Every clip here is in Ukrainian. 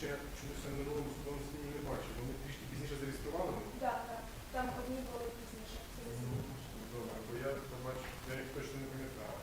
рішення чомусь на минулому судовому засіданні не бачив. Вони трішки пізніше зареєстрували. Так, так. Там одні були пізніше. Добре, бо я бачу, я їх точно не пам'ятаю.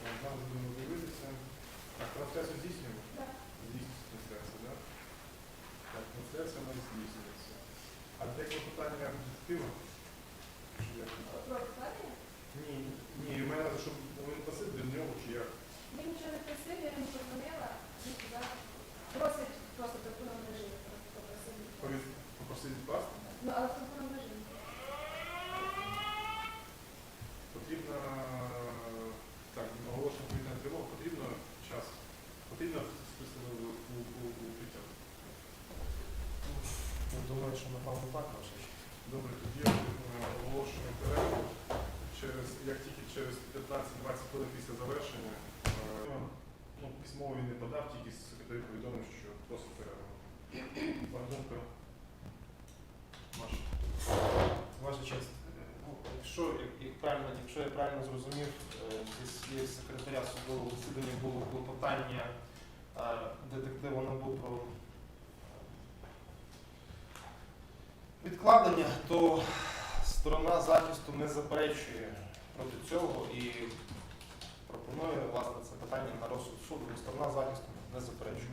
Так, Зараз будемо дивитися. Так, трансляцію здійснюємо? Так. Здійснюється трансляція, так? Так, трансляція у нас здійснюється. А де клопотання детектива? Про викладення? Ні, ні, у мене щоб він просив до нього, чи як? Він нічого не просив, я йому подзвонила, він сказав, просить просто в телефонному режимі. Просто попросив. Повід- Попросив відкласти? Ну, але в телефонному режимі. Потрібно, так, оголошення повітряна тривога, потрібно час. Потрібно списано у. Думаю, що напевно так ваше. Добре, тоді е, оголошуємо перерву. Через, як тільки через 15-20 хвилин після завершення, е, ну, письмово він не подав, тільки секретарі повідомив, що просто перерва. Пан Думка, Маша. Ваша честь, е, ну, якщо, як- як правильно, якщо я правильно зрозумів, е, зі слів секретаря судового засідання було клопотання е, детектива НАБУ про відкладення, то сторона захисту не заперечує проти цього і пропонує власне це питання на розсуд суду. І Сторона захисту не заперечує.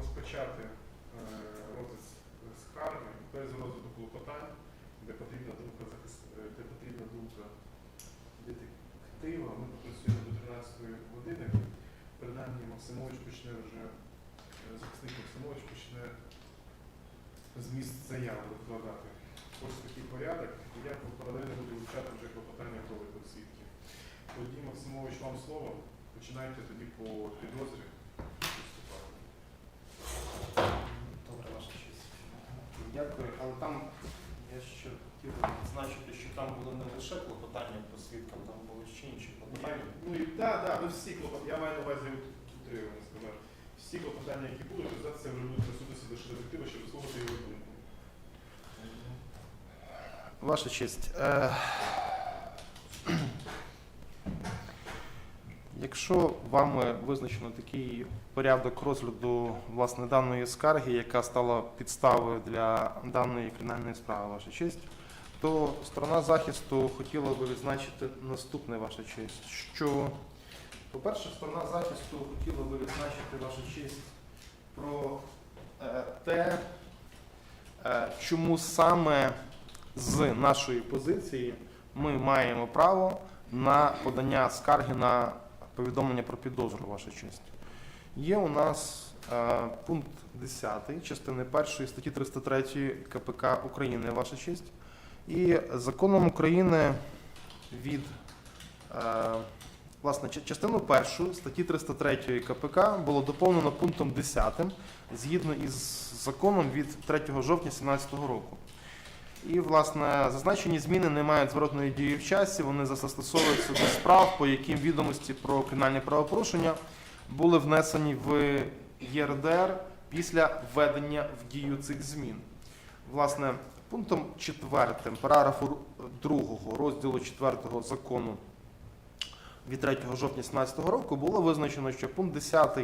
Розпочати е, розгляд скарги без розгляду клопотань, де потрібна думка е, де потрібна думка детектива. Ми попрацюємо до 13 години. Принаймні Максимович почне вже, е, захисник Максимович почне зміст заяви викладати. Ось такий порядок. І я паралельно буду вивчати вже клопотання про свідків. Тоді, Максимович, вам слово. Починайте тоді по підозрі виступати. Добре, ваша честь. Дякую, але там я ще хотів би відзначити, що там було не лише клопотання по свідкам, там були ще інші клопотання. Ну і так, так, ну всі клопотання, я маю на увазі от скажімо. три. Всі клопотання, які будуть, то це вже будуть присутності до детектива, щоб висловити його думку. Ваша честь. Е... Якщо вами визначено такий порядок розгляду власне даної скарги, яка стала підставою для даної кримінальної справи, ваша честь, то сторона захисту хотіла би відзначити наступне, ваша честь, що, по-перше, сторона захисту хотіла би відзначити ваша честь про е, те, е, чому саме з нашої позиції ми маємо право на подання скарги на повідомлення про підозру, ваша честь. Є у нас е, пункт 10 частини 1 статті 303 КПК України, ваша честь. І законом України від е, власне частину 1 статті 303 КПК було доповнено пунктом 10 згідно із законом від 3 жовтня 2017 року. І, власне, зазначені зміни не мають зворотної дії в часі, вони застосовуються до справ, по яким відомості про кримінальні правопорушення були внесені в ЄРДР після введення в дію цих змін. Власне, пунктом 4 параграфу 2 розділу 4 закону від 3 жовтня 2017 року було визначено, що пункт 10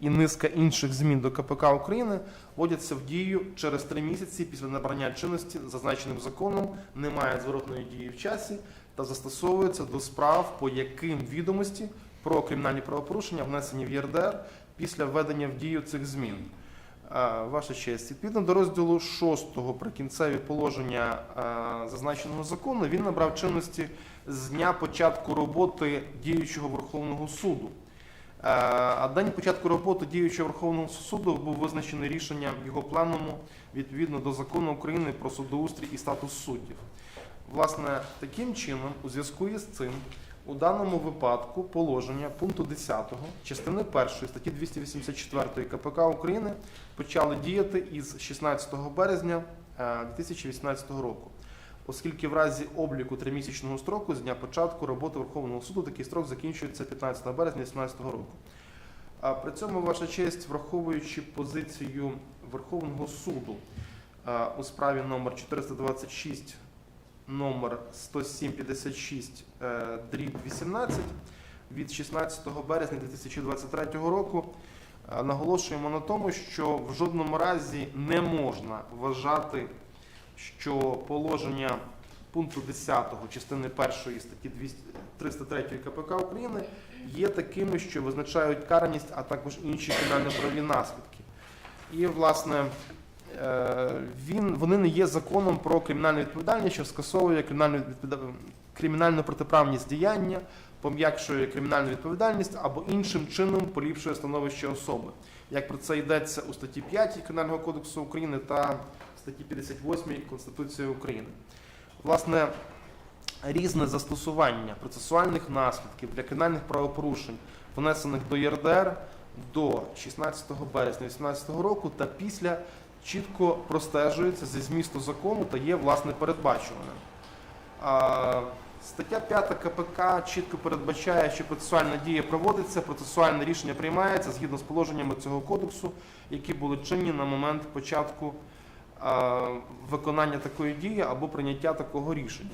і низка інших змін до КПК України вводяться в дію через три місяці після набрання чинності зазначеним законом, не мають зворотної дії в часі та застосовуються до справ, по яким відомості про кримінальні правопорушення внесені в ЄРДР після введення в дію цих змін. Ваша честь, відповідно до розділу 6 прикінцеві положення е, зазначеного закону, він набрав чинності з дня початку роботи діючого Верховного суду. А день початку роботи діючого Верховного суду був визначений рішенням його пленуму відповідно до закону України про судоустрій і статус суддів. Власне, таким чином, у зв'язку із цим, у даному випадку положення пункту 10 частини 1 статті 284 КПК України почали діяти із 16 березня е, 2018 року. Оскільки в разі обліку тримісячного строку з дня початку роботи Верховного суду такий строк закінчується 15 березня 2018 року. А при цьому, ваша честь, враховуючи позицію Верховного суду е, у справі номер 426 номер 10756 е, дріб 18, від 16 березня 2023 року е, наголошуємо на тому, що в жодному разі не можна вважати, що положення пункту 10 частини 1 статті 200 303 КПК України є такими, що визначають караність, а також інші кримінально-правові наслідки. І, власне, він, вони не є законом про кримінальну відповідальність, що скасовує кримінальну, кримінальну протиправність діяння, пом'якшує кримінальну відповідальність або іншим чином поліпшує становище особи. Як про це йдеться у статті 5 Кримінального кодексу України та статті 58 Конституції України. Власне, різне застосування процесуальних наслідків для кримінальних правопорушень, внесених до ЄРДР до 16 березня 2018 року та після чітко простежується зі змісту закону та є власне передбачуваним. Стаття 5 КПК чітко передбачає, що процесуальна дія проводиться, процесуальне рішення приймається згідно з положеннями цього кодексу, які були чинні на момент початку виконання такої дії або прийняття такого рішення.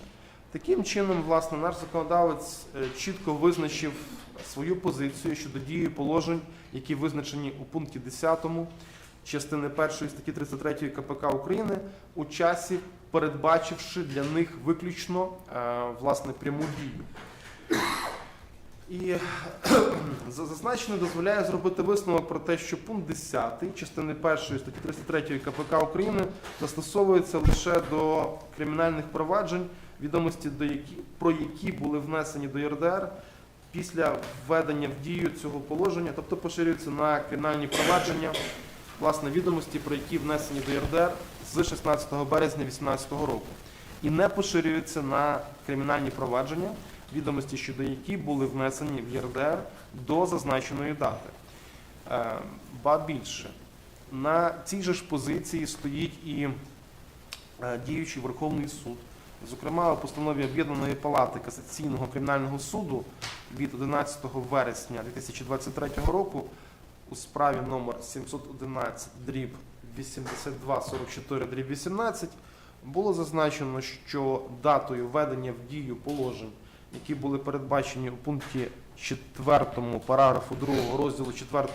Таким чином, власне, наш законодавець е, чітко визначив свою позицію щодо дії положень, які визначені у пункті 10 частини 1 статті 33 КПК України у часі, передбачивши для них виключно е, власне пряму дію. І за- зазначене дозволяє зробити висновок про те, що пункт 10 частини 1 статті 33 КПК України застосовується лише до кримінальних проваджень, відомості до які, про які були внесені до ЄРДР після введення в дію цього положення, тобто поширюється на кримінальні провадження, власне, відомості, про які внесені до ЄРДР з 16 березня 2018 року, і не поширюється на кримінальні провадження, відомості щодо які були внесені в ЄРДР до зазначеної дати. Е, Ба більше, на цій же ж позиції стоїть і е, діючий Верховний суд. Зокрема, у постанові Об'єднаної палати касаційного кримінального суду від 11 вересня 2023 року у справі номер 711 дріб 8244 дріб 18 було зазначено, що датою введення в дію положень, які були передбачені у пункті 4 параграфу 2 розділу 4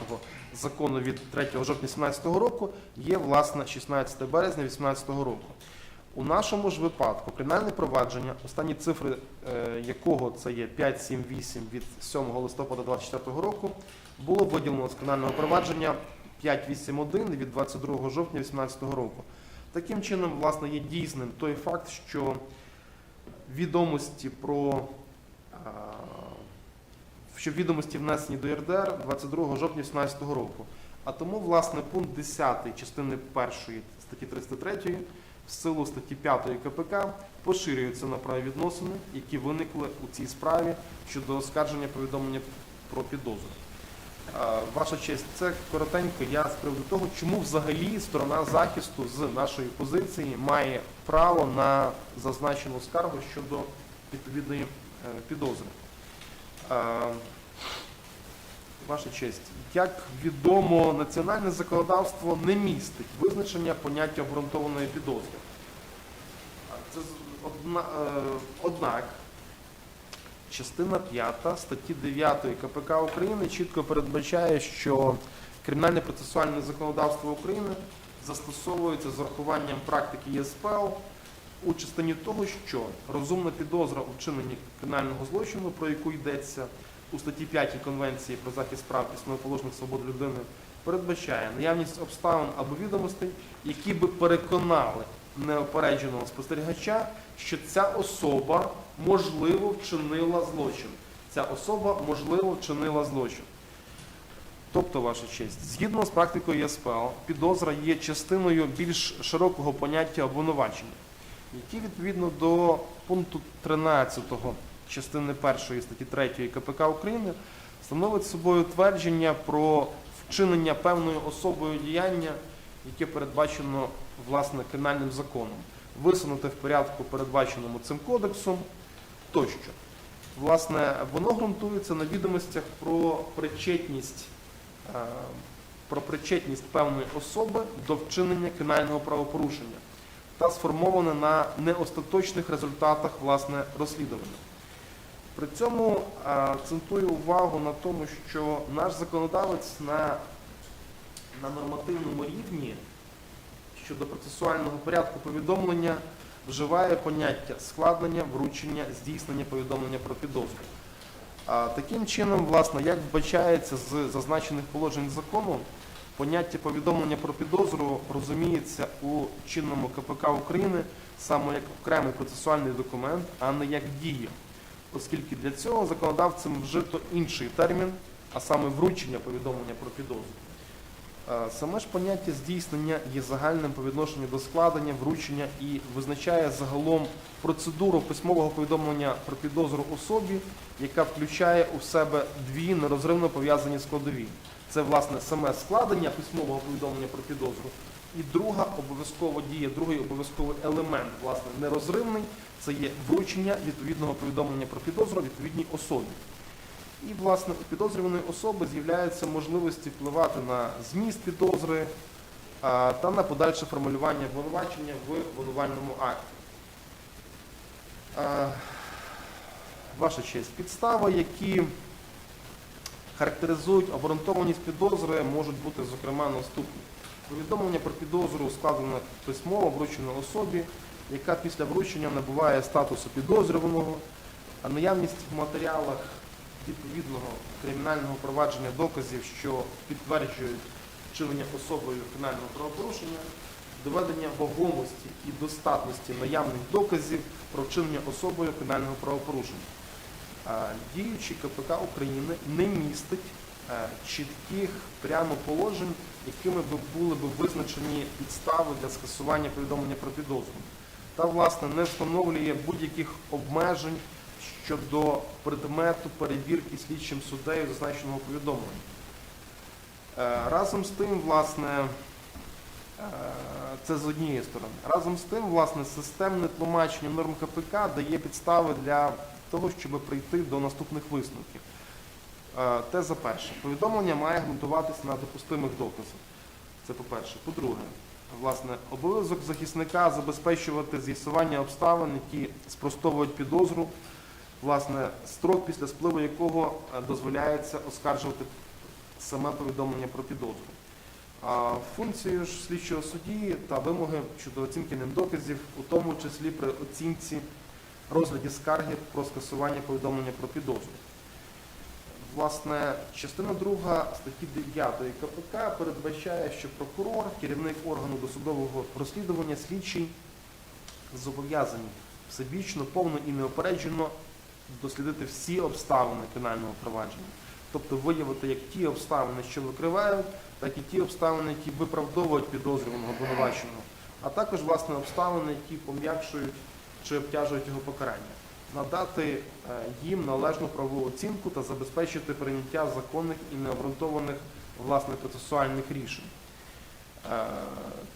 закону від 3 жовтня 2017 року, є власне 16 березня 2018 року. У нашому ж випадку кримінальне провадження, останні цифри е, якого це є 578 від 7 листопада 2024 року, було виділено з кримінального провадження 581 від 22 жовтня 2018 року. Таким чином, власне, є дійсним той факт, що відомості про що відомості внесені до ЄРДР 22 жовтня 2018 року. А тому, власне, пункт 10 частини 1 статті 303 в силу статті 5 КПК поширюються на правовідносини, які виникли у цій справі щодо оскарження повідомлення про підозру. Ваша честь, це коротенько я з приводу того, чому взагалі сторона захисту з нашої позиції має право на зазначену скаргу щодо відповідної е, підозри. Ваша честь, як відомо, національне законодавство не містить визначення поняття обґрунтованої підозри. Це одна, е, однак частина 5 статті 9 КПК України чітко передбачає, що кримінальне процесуальне законодавство України застосовується з урахуванням практики ЄСПЛ у частині того, що розумна підозра у вчиненні кримінального злочину, про яку йдеться у статті 5 Конвенції про захист прав і основоположних свобод людини, передбачає наявність обставин або відомостей, які би переконали неопередженого спостерігача, що ця особа можливо вчинила злочин. Ця особа можливо вчинила злочин. Тобто, ваша честь, згідно з практикою ЄСПЛ, підозра є частиною більш широкого поняття обвинувачення, які відповідно до пункту 13 частини 1 статті 3 КПК України становить собою твердження про вчинення певною особою діяння, яке передбачено власне кримінальним законом, висунуте в порядку, передбаченому цим кодексом тощо. Власне, воно ґрунтується на відомостях про причетність, е, про причетність певної особи до вчинення кримінального правопорушення та сформоване на неостаточних результатах власне розслідування. При цьому е, акцентую увагу на тому, що наш законодавець на, на нормативному рівні щодо процесуального порядку повідомлення вживає поняття складення, вручення, здійснення повідомлення про підозру. А таким чином, власне, як вбачається з зазначених положень закону, поняття повідомлення про підозру розуміється у чинному КПК України саме як окремий процесуальний документ, а не як дія, оскільки для цього законодавцем вжито інший термін, а саме вручення повідомлення про підозру. Е, Саме ж поняття здійснення є загальним по відношенню до складення, вручення і визначає загалом процедуру письмового повідомлення про підозру особі, яка включає у себе дві нерозривно пов'язані складові. Це власне саме складення письмового повідомлення про підозру. І друга обов'язкова дія, другий обов'язковий елемент, власне, нерозривний, це є вручення відповідного повідомлення про підозру відповідній особі. І, власне, у підозрюваної особи з'являються можливості впливати на зміст підозри та на подальше формулювання обвинувачення в обвинувальному акті. Ваша честь, підстави, які характеризують обґрунтованість підозри, можуть бути, зокрема, наступні. Повідомлення про підозру складено письмово вручено особі, яка після вручення набуває статусу підозрюваного, а наявність в матеріалах відповідного кримінального провадження доказів, що підтверджують вчинення особою кримінального правопорушення, доведення вагомості і достатності наявних доказів про вчинення особою кримінального правопорушення. Діючий КПК України не містить е, чітких прямо положень, якими би були б визначені підстави для скасування повідомлення про підозру, та власне не встановлює будь-яких обмежень щодо предмету перевірки слідчим суддею зазначеного повідомлення. Е, Разом з тим, власне, е, це з однієї сторони. Разом з тим, власне, системне тлумачення норм КПК дає підстави для того, щоб прийти до наступних висновків. Е, Теза перша. Повідомлення має ґрунтуватися на допустимих доказах. Це по-перше. По-друге, власне, обов'язок захисника забезпечувати з'ясування обставин, які спростовують підозру, власне, строк, після спливу якого е, дозволяється оскаржувати саме повідомлення про підозру. А функцією ж слідчого судді та вимоги щодо оцінки ним доказів, у тому числі при оцінці розгляді скарги про скасування повідомлення про підозру. Власне, частина 2 статті 9 КПК передбачає, що прокурор, керівник органу досудового розслідування, слідчий зобов'язані всебічно, повно і неопереджено дослідити всі обставини кримінального провадження. Тобто виявити як ті обставини, що викривають, так і ті обставини, які виправдовують підозрюваного обвинуваченого, а також власне обставини, які пом'якшують чи обтяжують його покарання, надати е, їм належну правову оцінку та забезпечити прийняття законних і необґрунтованих власне процесуальних рішень. Е,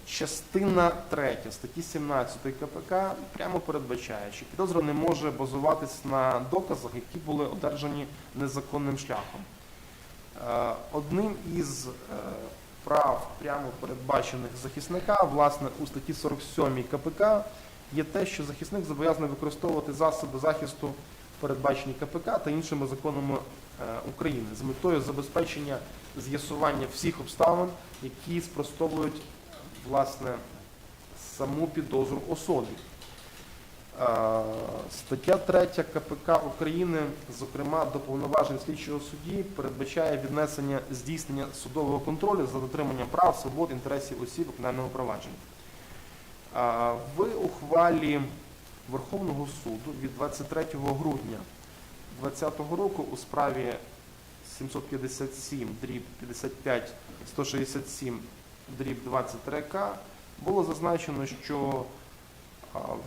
Частина 3 статті 17 КПК прямо передбачає, що підозра не може базуватись на доказах, які були одержані незаконним шляхом. Е, Одним із е, прав, прямо передбачених захисника, власне, у статті 47 КПК є те, що захисник зобов'язаний використовувати засоби захисту, передбачені КПК та іншими законами України з метою забезпечення з'ясування всіх обставин, які спростовують власне саму підозру особі. Е, Стаття 3 КПК України, зокрема до повноважень слідчого судді, передбачає віднесення здійснення судового контролю за дотриманням прав, свобод, інтересів осіб у провадженні. Е, В ухвалі Верховного суду від 23 грудня 2020 року у справі 757 дріб 55 167 дріб 23К було зазначено, що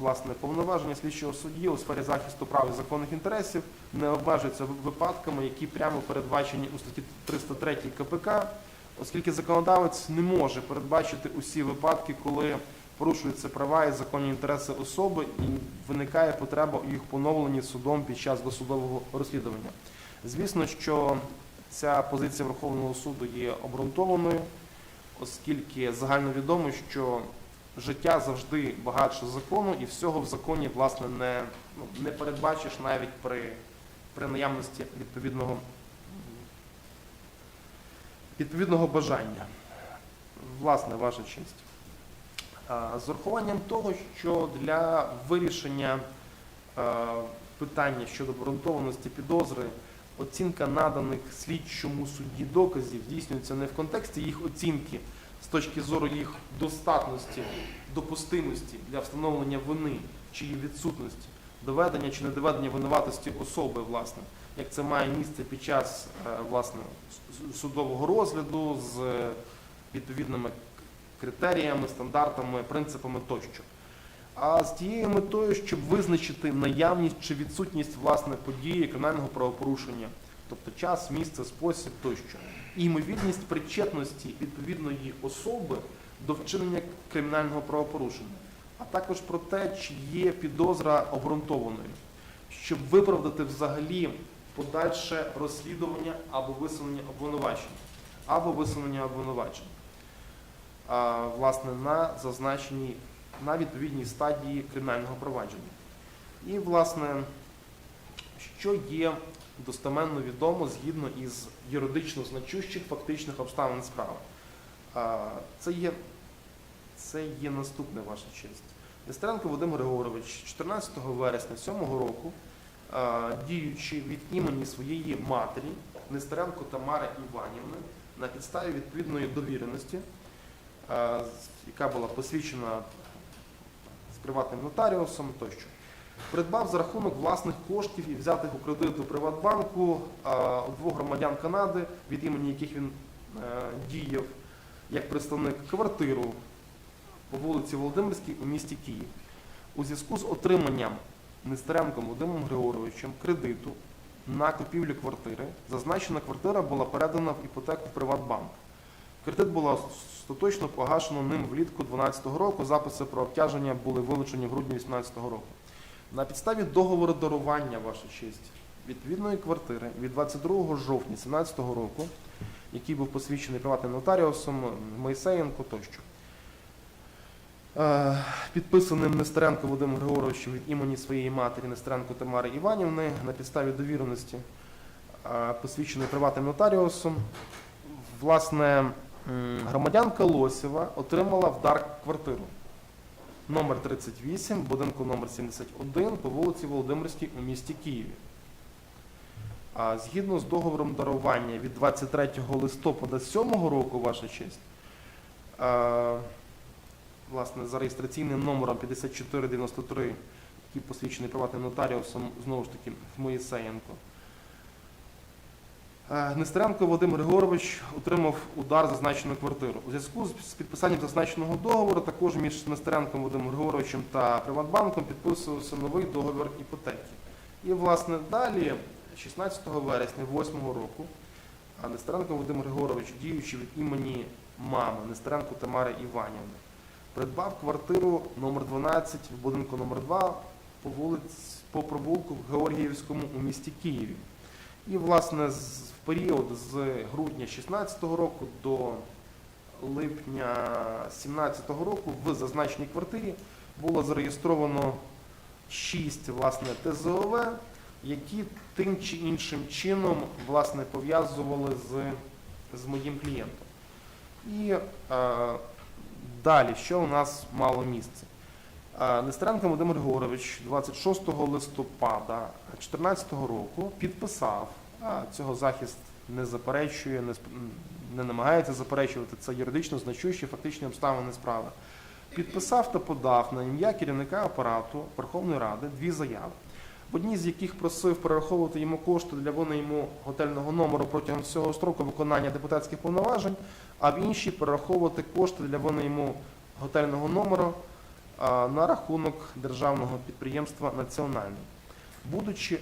власне повноваження слідчого судді у сфері захисту прав і законних інтересів не обмежуються випадками, які прямо передбачені у статті 303 КПК, оскільки законодавець не може передбачити усі випадки, коли порушуються права і законні інтереси особи і виникає потреба у їх поновленні судом під час досудового розслідування. Звісно, що ця позиція Верховного суду є обґрунтованою, оскільки загальновідомо, що життя завжди багатше закону, і всього в законі власне не, ну, не передбачиш навіть при при наявності відповідного, відповідного бажання. Власне, ваша честь. А, З урахуванням того, що для вирішення е, питання щодо обґрунтованості підозри оцінка наданих слідчому судді доказів здійснюється не в контексті їх оцінки з точки зору їх достатності, допустимості для встановлення вини чи її відсутності, доведення чи недоведення винуватості особи, власне, як це має місце під час е, власне судового розгляду з е, відповідними критеріями, стандартами, принципами тощо. А з тією метою, щоб визначити наявність чи відсутність власне події кримінального правопорушення, тобто час, місце, спосіб тощо, і ймовірність причетності відповідної особи до вчинення кримінального правопорушення, а також про те, чи є підозра обґрунтованою, щоб виправдати взагалі подальше розслідування або висунення обвинувачень, або висунення обвинувачень власне, на зазначеній на відповідній стадії кримінального провадження. І, власне, що є достеменно відомо згідно із юридично значущих фактичних обставин справи. Це є, це є наступне ваша честь. Нестеренко Вадим Григорович 14 вересня 7 року, діючи від імені своєї матері Нестеренко Тамари Іванівни на підставі відповідної довіреності, яка була посвідчена з приватним нотаріусом тощо. Придбав за рахунок власних коштів і взятих у кредит у Приватбанку двох громадян Канади, від імені яких він е, діяв як представник квартиру по вулиці Володимирській у місті Київ. У зв'язку з отриманням Нестеренком Володимиром Григоровичем кредиту на купівлю квартири, зазначена квартира була передана в іпотеку в Приватбанк. Кредит було остаточно погашено ним влітку 2012 року. Записи про обтяження були вилучені в грудні 2018 року. На підставі договору дарування, ваша честь, відповідної квартири від 22 жовтня 2017 року, який був посвідчений приватним нотаріусом Моїсеєнко тощо. Е, Підписаним Нестеренко Володимиром Григоровичем від імені своєї матері Нестеренко Тамари Іванівни на підставі довіреності, е, посвідчений приватним нотаріусом, власне, громадянка Лосєва отримала в дар квартиру номер 38, будинку номер 71 по вулиці Володимирській у місті Києві. А згідно з договором дарування від 23 листопада 7 року, ваша честь, е, власне, за реєстраційним номером 5493, який посвідчений приватним нотаріусом, знову ж таки, Моїсеєнко, Е, Нестеренко Вадим Григорович отримав удар зазначену квартиру. У зв'язку з підписанням зазначеного договору також між Нестеренком Вадимом Григоровичем та Приватбанком підписувався новий договір іпотеки. І, власне, далі, 16 вересня 2008 року, Нестеренко Вадим Григорович, діючи від імені мами Нестеренко Тамари Іванівни, придбав квартиру номер 12 в будинку номер 2 по вулиці по провулку в Георгіївському у місті Києві. І, власне, в період з грудня 2016 року до липня 2017 року в зазначеній квартирі було зареєстровано 6 власне, ТЗОВ, які тим чи іншим чином власне, пов'язували з, з моїм клієнтом. І е, далі, що у нас мало місце? Нестеренко Володимир Григорович 26 листопада 2014 року підписав, цього захист не заперечує, не, не намагається заперечувати це юридично значущі фактичні обставини справи. Підписав та подав на ім'я керівника апарату Верховної Ради дві заяви, в одній з яких просив перераховувати йому кошти для винайму готельного номеру протягом всього строку виконання депутатських повноважень, а в іншій перераховувати кошти для винайму готельного номеру на рахунок державного підприємства Національне. Будучи